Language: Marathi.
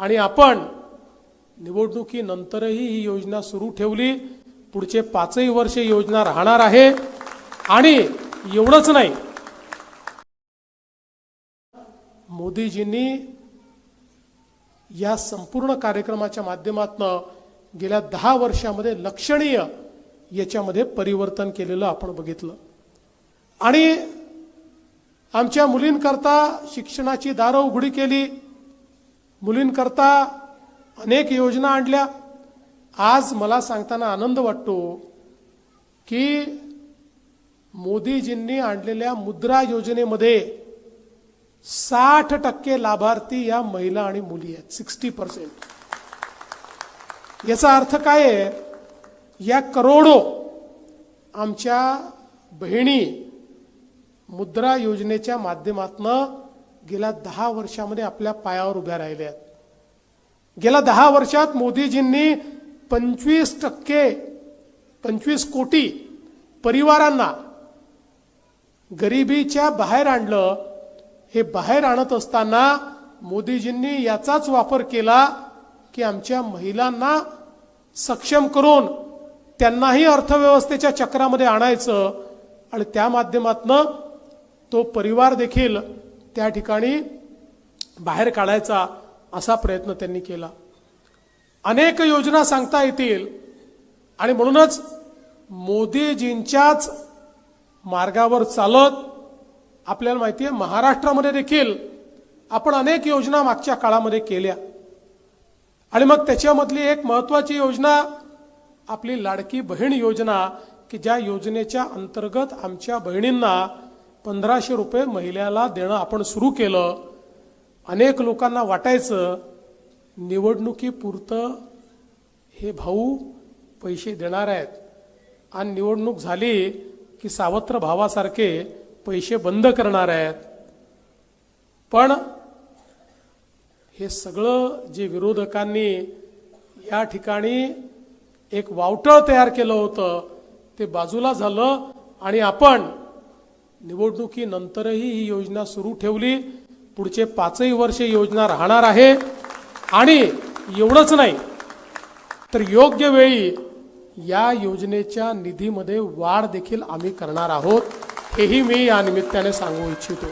आणि आपण निवडणुकीनंतरही ही योजना सुरू ठेवली. पुढचे पाचही वर्ष योजना राहणार आहे. आणि एवढंच नाही मोदीजींनी या संपूर्ण कार्यक्रमाच्या माध्यमातून गेल्या दहा वर्षामध्ये लक्षणीय याच्यामध्ये परिवर्तन केलेलं आपण बघितलं. आणि आमच्या मुलींकरता शिक्षणाची दारं उघडी केली. मुलींकरता अनेक योजना आणल्या. आज मला सांगताना आनंद वाटतो की मोदीजींनी आणलेल्या मुद्रा योजनेमध्ये साठ टक्के लाभार्थी या महिला आणि मुली आहेत सिक्स्टी पर्सेंट. याचा अर्थ काय आहे? या करोडो आमच्या बहिणी मुद्रा योजनेच्या माध्यमातनं गेल्या दहा वर्षामध्ये आपल्या पायावर उभ्या राहिल्या आहेत. गेल्या दहा वर्षात मोदीजींनी पंचवीस टक्के पंचवीस कोटी परिवारांना गरिबीच्या बाहेर आणलं. हे बाहेर आणत असताना मोदीजींनी याचाच वापर केला की आमच्या महिलांना सक्षम करून त्यांनाही अर्थव्यवस्थेच्या चक्रामध्ये आणायचं आणि त्या माध्यमातनं तो परिवार देखील त्या ठिकाणी बाहेर काढायचा असा प्रयत्न त्यांनी केला. अनेक योजना सांगता येतील आणि म्हणूनच मोदीजींच्याच मार्गावर चालत आपल्याला माहिती आहे महाराष्ट्रामध्ये देखील आपण अनेक योजना मागच्या काळामध्ये केल्या. आणि मग त्याच्यामधली एक महत्वाची योजना आपली लाडकी बहीण योजना की ज्या योजनेच्या अंतर्गत आमच्या बहिणींना पंधराशे रुपये महिन्याला देणं आपण सुरू केलं अनेक लोकांना वाटायचं निवडणुकीपुरतं हे भाऊ पैसे देणार आहेत. आणि निवडणूक झाली की सावत्र भावासारखे पैसे बंद करणार आहेत. पण हे सगळं जे विरोधकांनी या ठिकाणी एक वावटळ तयार केलं होतं ते बाजूला झालं आणि आपण निवडणुकीनंतरही ही योजना सुरू ठेवली. पुढचे पाचही वर्ष योजना राहणार आहे. आणि एवढंच नाही तर योग्य वेळी या योजनेच्या निधीमध्ये वाढ देखील आम्ही करणार आहोत हेही मी या निमित्ताने सांगू इच्छितो.